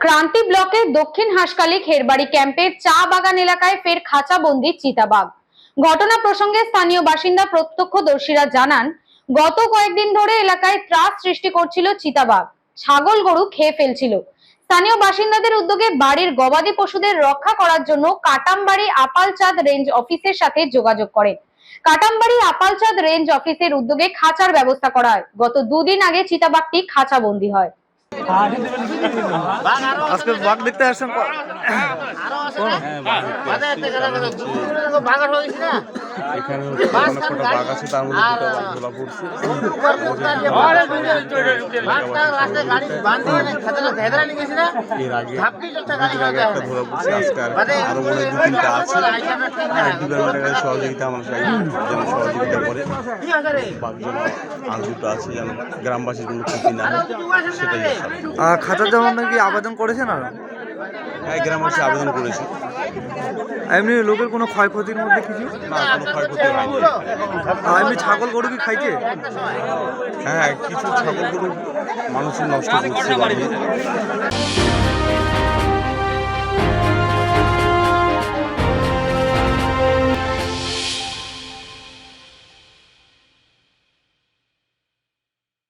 ক্রান্তি ব্লকের দক্ষিণ হাসকালি খেরবাড়ি ক্যাম্পের চা বাগান এলাকায় ফের খাঁচাবন্দি চিতাবাঘ। ঘটনা প্রসঙ্গে স্থানীয় বাসিন্দা প্রত্যক্ষদর্শীরা জানান, গত কয়েকদিন ধরে এলাকায় ত্রাস সৃষ্টি করছিল চিতাবাঘ। ছাগল গরু খেয়ে ফেলছিল। স্থানীয় বাসিন্দাদের উদ্যোগে বাড়ির গবাদি পশুদের রক্ষা করার জন্য কাটামবাড়ি আপালচাঁদ রেঞ্জ অফিসের সাথে যোগাযোগ করে। কাটামবাড়ি আপালচাঁদ রেঞ্জ অফিসের উদ্যোগে খাঁচার ব্যবস্থা করা হয়। গত দুদিন আগে চিতাবাঘটি খাঁচাবন্দি হয়। আজকে বাঘ দেখতে আসছেন এখানে হচ্ছে বাঘ আছে তার মধ্যে ধরা পড়ছে। এর আগে একটা ধরা পড়ছে আজকে আরও মনে হয় দু তিনটা আছে। ডিপার্টমেন্টের কাছে সহযোগিতা আমার চাই যেন সহযোগিতা করে। বাঘ আর দুটো আছে যেন গ্রামবাসীর কোনো ক্ষতি না হয় সেটাই। আহ, জন্য নাকি আবেদন করেছেন আর? হ্যাঁ গ্রামবাসী আবেদন করেছি। এমনি লোকের কোনো ক্ষয়ক্ষতির মধ্যে কিছু? না কোনো ক্ষয়ক্ষতি হয়নি। এমনি ছাগল গরু কি খাইছে? হ্যাঁ কিছু ছাগল গরু মানুষের নষ্ট করছে